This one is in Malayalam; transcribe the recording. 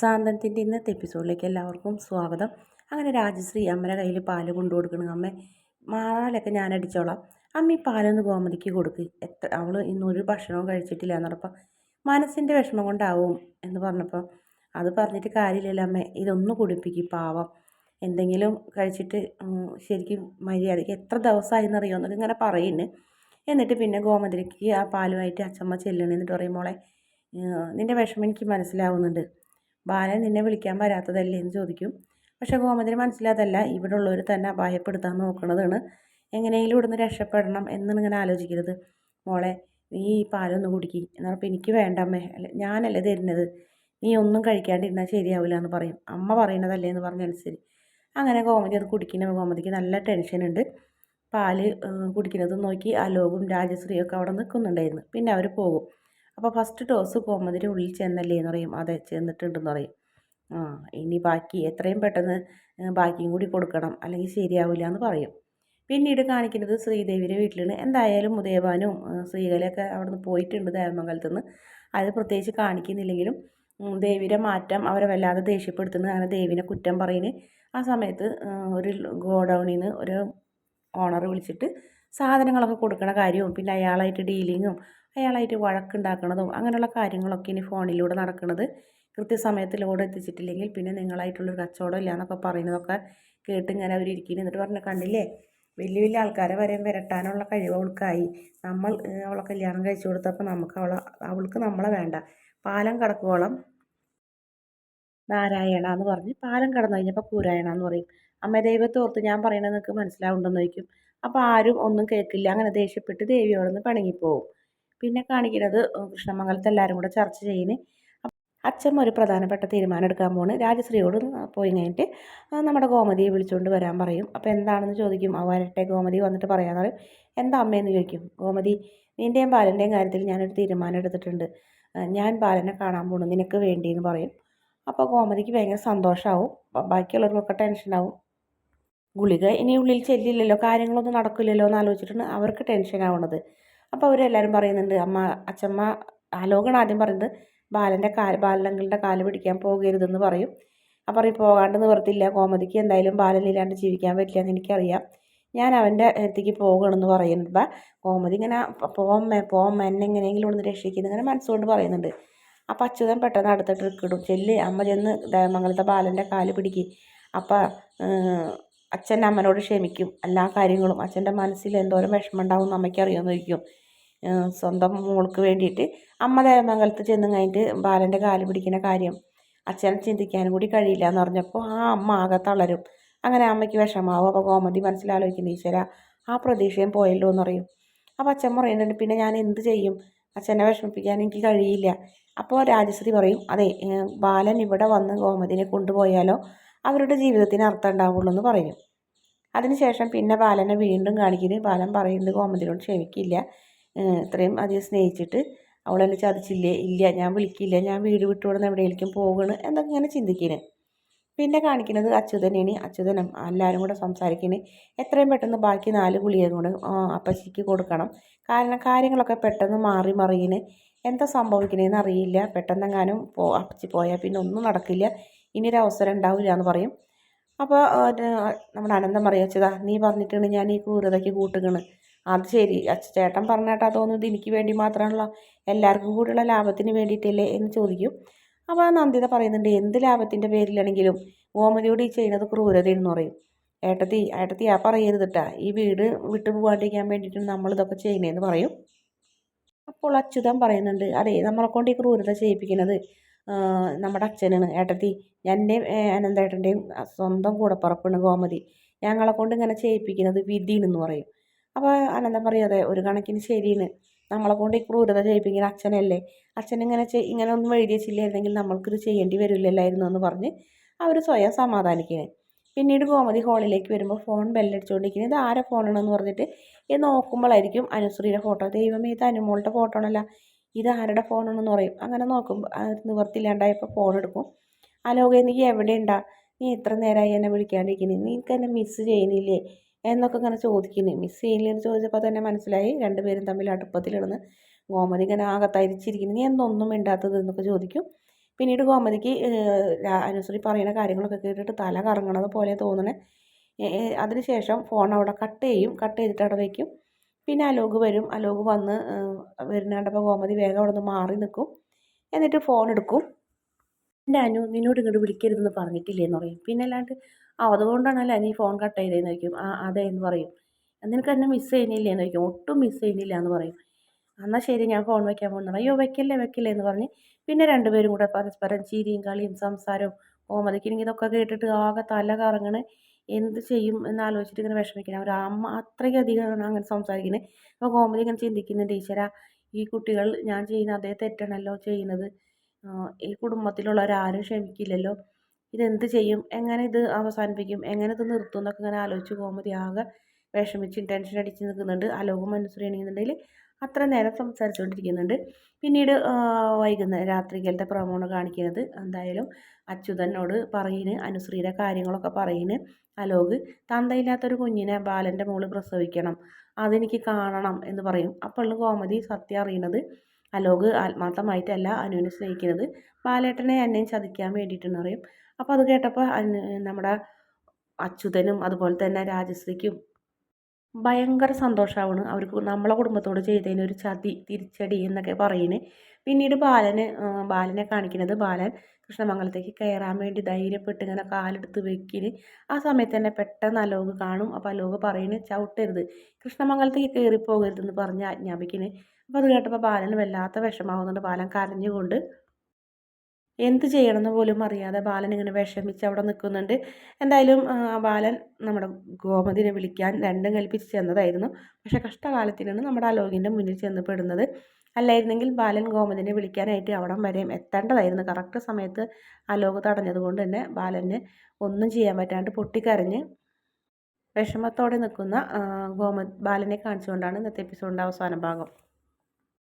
സാന്തനത്തിന്റെ ഇന്നത്തെ എപ്പിസോഡിലേക്ക് എല്ലാവർക്കും സ്വാഗതം. അങ്ങനെ രാജശ്രീ അമ്മയുടെ കയ്യിൽ പാൽ കൊണ്ടു കൊടുക്കണം. അമ്മ മാറാലൊക്കെ ഞാൻ അടിച്ചോളാം. അമ്മ ഈ പാലൊന്ന് ഗോമതിക്ക് കൊടുക്ക്. എത്ര അവൾ ഇന്നൊരു ഭക്ഷണവും കഴിച്ചിട്ടില്ല എന്ന് പറഞ്ഞപ്പോൾ മനസ്സിന്റെ വിഷമം കൊണ്ടാവും എന്ന് പറഞ്ഞപ്പോൾ അത് പറഞ്ഞിട്ട് കാര്യമില്ലല്ലോ അമ്മ ഇതൊന്ന് കുടിപ്പിക്കും പാവം. എന്തെങ്കിലും കഴിച്ചിട്ട് ശരിക്കും മര്യാദയ്ക്ക് എത്ര ദിവസമായി എന്നറിയോ എന്നൊക്കെ ഇങ്ങനെ പറയുന്നു എന്നിട്ട് പിന്നെ ഗോമതിക്ക് ആ പാലുമായിട്ട് അച്ചമ്മ ചെല്ലണം. എന്നിട്ട് പറയും മോളെ നിന്റെ വിഷമം എനിക്ക് മനസ്സിലാവുന്നുണ്ട്. ബാലൻ നിന്നെ വിളിക്കാൻ വരാത്തതല്ലേ എന്ന് ചോദിക്കും. പക്ഷെ ഗോമതിന് മനസ്സിലാതല്ല ഇവിടെ ഉള്ളവർ തന്നെ അപായപ്പെടുത്താൻ നോക്കണതാണ്. എങ്ങനെയെങ്കിലും ഇവിടുന്ന് രക്ഷപ്പെടണം എന്നാണ് ഇങ്ങനെ ആലോചിക്കുന്നത് മോളെ നീ ഈ പാലൊന്ന് കുടിക്കി. എന്ന് പറഞ്ഞപ്പോൾ എനിക്ക് വേണ്ട അമ്മേ. അല്ല ഞാനല്ലേ തരുന്നത്? നീ ഒന്നും കഴിക്കാണ്ടിരുന്നാൽ ശരിയാവില്ല എന്ന് പറയും. അമ്മ പറയണതല്ലേ എന്ന് പറഞ്ഞനുസരി അങ്ങനെ ഗോമതി അത് കുടിക്കുന്ന ഗോമതിക്ക് നല്ല ടെൻഷനുണ്ട് പാൽ കുടിക്കുന്നത് നോക്കി അലോകും രാജശ്രീയൊക്കെ അവിടെ നിൽക്കുന്നുണ്ടായിരുന്നു. പിന്നെ അവർ പോകും. അപ്പോൾ ഫസ്റ്റ് ടോസ് കോമതിന്റെ ഉള്ളിൽ ചെന്നല്ലേ എന്ന് പറയും. അതെ ചെന്നിട്ടുണ്ടെന്ന് പറയും. ആ ഇനി ബാക്കി എത്രയും പെട്ടെന്ന് ബാക്കിയും കൂടി കൊടുക്കണം. അല്ലെങ്കിൽ ശരിയാവില്ല എന്ന് പറയും. പിന്നീട് കാണിക്കുന്നത് ശ്രീദേവിയുടെ വീട്ടിലാണ്. എന്തായാലും ഉദയഭാനും അവിടെ നിന്ന് പോയിട്ടുണ്ട് ദേവമംഗലത്ത് നിന്ന് അത് പ്രത്യേകിച്ച് കാണിക്കുന്നില്ലെങ്കിലും ദേവിയുടെ മാറ്റം അവരെ വല്ലാതെ ദേഷ്യപ്പെടുത്തുന്നു അങ്ങനെ ദേവിനെ കുറ്റം പറയുന്നത് ആ സമയത്ത് ഒരു ഗോഡൗണിൽ നിന്ന് ഒരു ഓണർ വിളിച്ചിട്ട് സാധനങ്ങളൊക്കെ കൊടുക്കണ കാര്യവും പിന്നെ അയാളായിട്ട് ഡീലിങ്ങും അയാളായിട്ട് വഴക്കുണ്ടാക്കണതും അങ്ങനെയുള്ള കാര്യങ്ങളൊക്കെ ഇനി ഫോണിലൂടെ നടക്കുന്നത് കൃത്യസമയത്ത് ലോഡ് എത്തിച്ചിട്ടില്ലെങ്കിൽ പിന്നെ നിങ്ങളായിട്ടുള്ളൊരു കച്ചവടം ഇല്ല എന്നൊക്കെ പറയുന്നതൊക്കെ കേട്ട് അവർ ഇരിക്കുന്നു എന്നിട്ട് പറഞ്ഞു കണ്ടില്ലേ? വലിയ വലിയ ആൾക്കാരെ വരെ വരട്ടാനുള്ള കഴിവ് അവൾക്കായി. നമ്മൾ അവളെ കല്യാണം കഴിച്ചു കൊടുത്തപ്പോൾ നമുക്ക് അവളെ അവൾക്ക് നമ്മളെ വേണ്ട. പാലം കടക്കുവോളം നാരായണ എന്ന് പറഞ്ഞ് പാലം കടന്നു കഴിഞ്ഞപ്പോൾ കൂരായണ എന്ന് പറയും. അമ്മ ദൈവത്തോർത്ത് ഞാൻ പറയണത് നിങ്ങൾക്ക് മനസ്സിലാവുണ്ടെന്ന് ചോദിക്കും. അപ്പോൾ ആരും ഒന്നും കേൾക്കില്ല. അങ്ങനെ ദേഷ്യപ്പെട്ട് ദേവിയോടൊന്ന് പിണങ്ങിപ്പോവും. പിന്നെ കാണിക്കുന്നത് കൃഷ്ണമംഗലത്ത് എല്ലാവരും കൂടെ ചർച്ച ചെയ്യുന്നത് അച്ഛൻ ഒരു പ്രധാനപ്പെട്ട തീരുമാനം എടുക്കാൻ പോണ്. രാജശ്രീയോട് പോയി കഴിഞ്ഞിട്ട് നമ്മുടെ ഗോമതിയെ വിളിച്ചുകൊണ്ട് വരാൻ പറയും. അപ്പോൾ എന്താണെന്ന് ചോദിക്കും. ആ വരട്ടെ ഗോമതി വന്നിട്ട് പറയാന്ന് പറയും. എന്താ അമ്മയെന്ന് ചോദിക്കും? ഗോമതി നിന്റെയും ബാലന്റെയും കാര്യത്തിൽ ഞാനൊരു തീരുമാനം എടുത്തിട്ടുണ്ട്. ഞാൻ ബാലനെ കാണാൻ പോണു. നിനക്ക് വേണ്ടി എന്ന് പറയും. അപ്പോൾ ഗോമതിക്ക് ഭയങ്കര സന്തോഷമാവും ബാക്കിയുള്ളവർക്കൊക്കെ ടെൻഷനാവും. ഗുളിക ഇനി ഉള്ളിൽ ചെല്ലില്ലല്ലോ. കാര്യങ്ങളൊന്നും നടക്കില്ലല്ലോ എന്ന് ആലോചിച്ചിട്ടാണ് അവർക്ക് ടെൻഷൻ ആവുന്നത് അപ്പോൾ അവരെല്ലാവരും പറയുന്നുണ്ട് അമ്മ അച്ഛമ്മ ആലോകണ് ആദ്യം പറയുന്നത്. ബാലന്റെ കാൽ ബാലങ്ങളുടെ കാൽ പിടിക്കാൻ പോകരുതെന്ന് പറയും. അപ്പം പറയും പോകാണ്ട് നിവർത്തില്ല. കോമതിക്ക് എന്തായാലും ബാലനില്ലാണ്ട് ജീവിക്കാൻ പറ്റില്ല എന്ന് എനിക്കറിയാം. ഞാൻ അവന്റെ അടുത്തേക്ക് പോകണമെന്ന് പറയുമ്പോൾ കോമതി ഇങ്ങനെ പോമ്മ പോമ്മ എന്നെ എങ്ങനെയെങ്കിലും ഒന്ന് രക്ഷിക്കുന്നു ഇങ്ങനെ മനസ്സുകൊണ്ട് പറയുന്നുണ്ട്. അപ്പം അച്യുതൻ പെട്ടെന്ന് അടുത്ത ട്രിക്ക് ഇടും. ചെല്ല് അമ്മ ചെന്ന് മംഗളത്തെ ബാലന്റെ കാൽ പിടിക്കും. അപ്പം അച്ഛൻ അമ്മനോട് ക്ഷമിക്കും എല്ലാ കാര്യങ്ങളും. അച്ഛന്റെ മനസ്സിൽ എന്തോരം വിഷമം ഉണ്ടാവും അമ്മയ്ക്ക് അറിയുമെന്ന് ചോദിക്കും. സ്വന്തം മോൾക്ക് വേണ്ടിയിട്ട് അമ്മ ദേവമംഗലത്ത് ചെന്ന് കഴിഞ്ഞിട്ട് ബാലന്റെ കാൽ പിടിക്കുന്ന കാര്യം അച്ഛനെ ചിന്തിക്കാനും കൂടി കഴിയില്ല എന്ന് പറഞ്ഞപ്പോൾ ആ അമ്മ ആകെ തളരും. അങ്ങനെ അമ്മയ്ക്ക് വിഷമാവും. അപ്പോൾ ഗോമതി മനസ്സിലാലോചിക്കുന്നു ഈശ്വര ആ പ്രതീക്ഷയും പോയല്ലോ എന്ന് പറയും. അപ്പോൾ അച്ഛൻ പറയുന്നുണ്ട് പിന്നെ ഞാൻ എന്ത് ചെയ്യും? അച്ഛനെ വിഷമിപ്പിക്കാൻ എനിക്ക് കഴിയില്ല. അപ്പോൾ രാജശ്രീ പറയും അതെ ബാലൻ ഇവിടെ വന്ന് ഗോമതിനെ കൊണ്ടുപോയാലോ? അവരുടെ ജീവിതത്തിന് അർത്ഥം ഉണ്ടാവുള്ളൂ എന്ന് പറയും. അതിനുശേഷം പിന്നെ ബാലനെ വീണ്ടും കാണിക്കുന്നത് ബാലൻ പറയുന്നത് ഗോമതിനോട് ക്ഷമിക്കില്ല. ഇത്രയും അധികം സ്നേഹിച്ചിട്ട് അവളെന്നെ ചതിച്ചില്ലേ? ഇല്ല ഞാൻ വിളിക്കില്ല. ഞാൻ വീട് വിട്ടു എവിടെയായിരിക്കും പോകണ് എന്നൊക്കെ ഇങ്ങനെ ചിന്തിക്കുന്നത് പിന്നെ കാണിക്കുന്നത് അച്യുതനെയാണ് അച്യുതനും എല്ലാവരും കൂടെ സംസാരിക്കുന്നത് എത്രയും പെട്ടെന്ന് ബാക്കി നാല് ഗുളികയും കൂടെ അപ്പച്ചിക്ക് കൊടുക്കണം. കാരണം കാര്യങ്ങളൊക്കെ പെട്ടെന്ന് മാറി മറിയിന്. എന്താ സംഭവിക്കണേന്ന് അറിയില്ല. പെട്ടെന്നെങ്ങാനും പോ അപ്പച്ചി പോയാൽ പിന്നെ ഒന്നും നടക്കില്ല. ഇനി ഒരു അവസരം ഉണ്ടാവില്ല എന്ന് പറയും അപ്പോൾ നമ്മുടെ അനന്തം പറയും അച്യുത നീ പറഞ്ഞിട്ടാണ് ഞാൻ ഈ ക്രൂരതയ്ക്ക് കൂട്ടുകണ് അത് ശരി. ചേട്ടൻ പറഞ്ഞാട്ടാ തോന്നുന്നത് എനിക്ക് വേണ്ടി മാത്രമാണല്ലോ എല്ലാവർക്കും കൂടെയുള്ള ലാഭത്തിന് വേണ്ടിയിട്ടല്ലേ എന്ന് ചോദിക്കും. അപ്പോൾ ആ നന്ദിത പറയുന്നുണ്ട് എന്ത് ലാഭത്തിന്റെ പേരിലാണെങ്കിലും ഗോമതിയോട് ഈ ചെയ്യുന്നത് ക്രൂരതയെന്ന് പറയും. ഏട്ടത്തി ഏട്ടത്തി ആ പറയരുത് കേട്ടാ ഈ വീട് വിട്ടു പോകാണ്ടിരിക്കാൻ വേണ്ടിയിട്ടാണ് നമ്മളിതൊക്കെ ചെയ്യുന്നതെന്ന് പറയും. അപ്പോൾ അച്യുതൻ പറയുന്നുണ്ട് അതെ നമ്മളെ കൊണ്ട് ഈ ക്രൂരത ചെയ്യിപ്പിക്കുന്നത് നമ്മുടെ അച്ഛനാണ്. ഏട്ടത്തി എന്റെ അനന്തേട്ടന്റെയും സ്വന്തം കൂടപ്പുറപ്പാണ് ഗോമതി. ഞങ്ങളെ കൊണ്ട് ഇങ്ങനെ ചെയ്യിപ്പിക്കുന്നത് വിധിയെന്ന് പറയും. അപ്പോൾ അനന്ത പറയും അതെ ഒരു കണക്കിന് ശരിയാണ് നമ്മളെ കൊണ്ട് ഈ ക്രൂരത ചെയ്യിപ്പിക്കുന്ന അച്ഛനല്ലേ? അച്ഛൻ ഇങ്ങനെ ചെയ് ഇങ്ങനെ ഒന്നും എഴുതി വെച്ചില്ലായിരുന്നെങ്കിൽ നമ്മൾക്കിത് ചെയ്യേണ്ടി വരില്ലല്ലായിരുന്നു എന്ന് പറഞ്ഞ് അവർ സ്വയം സമാധാനിക്കുന്നത് പിന്നീട് ഗോമതി ഹാളിലേക്ക് വരുമ്പോൾ ഫോൺ ബെല്ലടിച്ചുകൊണ്ടിരിക്കുന്നത് ഇത് ആരെ ഫോണാണെന്ന് പറഞ്ഞിട്ട്? ഇത് നോക്കുമ്പോഴായിരിക്കും അനുശ്രീയുടെ ഫോട്ടോ. ദൈവമേ ഇത് അനുമോളുടെ ഫോട്ടോ ആണല്ല ഇത് ആരുടെ ഫോണാണെന്ന് പറയും. അങ്ങനെ നോക്കുമ്പോൾ നിവർത്തില്ലാണ്ടായപ്പോൾ ഫോൺ എടുക്കും. അലോകെ നീ എവിടെയുണ്ടാ? നീ ഇത്ര നേരമായി എന്നെ വിളിക്കാണ്ടിരിക്കുന്നത് നീ എന്നെ മിസ്സ് ചെയ്യുന്നില്ലേ? എന്നൊക്കെ ഇങ്ങനെ ചോദിക്കുന്നു. മിസ് ചെയ്യില്ലെന്ന് ചോദിച്ചപ്പോൾ തന്നെ മനസ്സിലായി. രണ്ടുപേരും തമ്മിൽ അടുപ്പത്തിലിടുന്ന് ഗോമതി ഇങ്ങനെ ആകെ നീ എന്തൊന്നും മിണ്ടാത്തത്? എന്നൊക്കെ ചോദിക്കും. പിന്നീട് ഗോമതിക്ക് അനുശ്രീ പറയുന്ന കാര്യങ്ങളൊക്കെ കേട്ടിട്ട് തല കറങ്ങണത് പോലെ തോന്നണേ. അതിനുശേഷം ഫോൺ അവിടെ കട്ട് ചെയ്യും. കട്ട് ചെയ്തിട്ട് അവിടെ വയ്ക്കും പിന്നെ അലോക് വരും. അലോക് വന്ന് വരുന്നുണ്ടപ്പോൾ ഗോമതി വേഗം അവിടെ നിന്ന് മാറി നിൽക്കും എന്നിട്ട് ഫോൺ എടുക്കും. എന്റെ അനു നിന്നോട് ഇങ്ങോട്ട് വിളിക്കരുതെന്ന് പറഞ്ഞിട്ടില്ലേന്ന് പറയും. പിന്നെ അല്ലാണ്ട് ആ അതുകൊണ്ടാണല്ലേ നീ ഫോൺ കട്ട് ചെയ്തതെന്ന് ചോദിക്കും. ആ അതെ എന്ന് പറയും. നിനക്ക് എന്നെ മിസ് ചെയ്യുന്നില്ലേന്ന് ചോദിക്കും. ഒട്ടും മിസ് ചെയ്യുന്നില്ല എന്ന് പറയും. എന്നാൽ ശരി ഞാൻ ഫോൺ വയ്ക്കാൻ പോകുന്നത് അയ്യോ വെക്കില്ലേ വെക്കില്ലേ എന്ന് പറഞ്ഞ് പിന്നെ രണ്ടുപേരും കൂടെ പരസ്പരം ചിരിയും കളിയും സംസാരവും കോമതിക്ക് ഇതൊക്കെ കേട്ടിട്ട് ആകെ തല കറങ്ങണ്. എന്ത് ചെയ്യും എന്നാലോചിച്ചിട്ട് ഇങ്ങനെ വിഷമിക്കണം. ഒരു അമ്മ അത്രയ്ക്കധികമാണ് അങ്ങനെ സംസാരിക്കുന്നത് അപ്പോൾ കോമതി ഇങ്ങനെ ചിന്തിക്കുന്നുണ്ട് ഈശ്വര ഈ കുട്ടികൾ ഞാൻ ചെയ്യുന്ന അതേ തെറ്റാണല്ലോ ചെയ്യുന്നത്. ഈ കുടുംബത്തിലുള്ളവരാരും ക്ഷമിക്കില്ലല്ലോ. ഇതെന്ത് ചെയ്യും? എങ്ങനെ ഇത് അവസാനിപ്പിക്കും? എങ്ങനെ ഇത് നിർത്തും എന്നൊക്കെ ഇങ്ങനെ ആലോചിച്ച് കോമതി ആകെ വിഷമിച്ച് ടെൻഷൻ അടിച്ച് നിൽക്കുന്നുണ്ട്. അലോകും അനുസരിക്കണമെന്നുണ്ടെങ്കിൽ അത്ര നേരം സംസാരിച്ചുകൊണ്ടിരിക്കുന്നുണ്ട് പിന്നീട് വൈകുന്നേരം രാത്രികാലത്തെ പ്രമോണ് കാണിക്കുന്നത്. എന്തായാലും അച്യുതനോട് പറയുന്നു അനുശ്രീയുടെ കാര്യങ്ങളൊക്കെ പറയുന്നു അലോക് തന്തയില്ലാത്തൊരു കുഞ്ഞിനെ ബാലന്റെ മോൾ പ്രസവിക്കണം. അതെനിക്ക് കാണണം എന്ന് പറയും. അപ്പോൾ കോമതി സത്യം അറിയുന്നത്. അലോക് ആത്മാർത്ഥമായിട്ടല്ല അനുവിനെ സ്നേഹിക്കുന്നത്. ബാലേട്ടനെ എന്നെയും ചതിക്കാൻ വേണ്ടിയിട്ടെന്ന് പറയും. അപ്പോൾ അത് കേട്ടപ്പോൾ നമ്മുടെ അച്യുതനും അതുപോലെ തന്നെ രാജശ്രീക്കും ഭയങ്കര സന്തോഷമാണ് അവർക്ക് നമ്മളെ കുടുംബത്തോട് ചെയ്തതിന് ഒരു ചതി തിരിച്ചടി എന്നൊക്കെ പറയുന്നത് പിന്നീട് ബാലന് ബാലനെ കാണിക്കുന്നത് ബാലൻ കൃഷ്ണമംഗലത്തേക്ക് കയറാൻ വേണ്ടി ധൈര്യപ്പെട്ട് ഇങ്ങനെ കാലെടുത്ത് വെക്കിന് ആ സമയത്ത് തന്നെ പെട്ടെന്ന് അലോക് കാണും. അപ്പോൾ അലോക് പറയുന്നത് ചവിട്ടരുത്. കൃഷ്ണമംഗലത്തേക്ക് കയറി പോകരുതെന്ന് പറഞ്ഞ് ആജ്ഞാപിക്കുന്നത് അപ്പോൾ അത് കേട്ടപ്പോൾ ബാലന് വല്ലാത്ത വിഷമാവുന്നുണ്ട്. ബാലൻ കരഞ്ഞുകൊണ്ട് എന്ത് ചെയ്യണമെന്ന് പോലും അറിയാതെ ബാലൻ ഇങ്ങനെ വിഷമിച്ച് അവിടെ നിൽക്കുന്നുണ്ട്. എന്തായാലും ബാലൻ നമ്മുടെ ഗോമതിനെ വിളിക്കാൻ രണ്ടും കൽപ്പിച്ച് ചെന്നതായിരുന്നു. പക്ഷെ കഷ്ടകാലത്തിനാണ് നമ്മുടെ അലോകിന്റെ മുന്നിൽ ചെന്ന് പെടുന്നത്. അല്ലായിരുന്നെങ്കിൽ ബാലൻ ഗോമതിനെ വിളിക്കാനായിട്ട് അവിടം വരെയും എത്തേണ്ടതായിരുന്നു. കറക്റ്റ് സമയത്ത് അലോക് തടഞ്ഞതുകൊണ്ട് തന്നെ ബാലന് ഒന്നും ചെയ്യാൻ പറ്റാണ്ട് പൊട്ടിക്കരഞ്ഞ് വിഷമത്തോടെ നിൽക്കുന്ന ഗോമ ബാലനെ കാണിച്ചുകൊണ്ടാണ് ഇന്നത്തെ എപ്പിസോഡിന്റെ അവസാന ഭാഗം.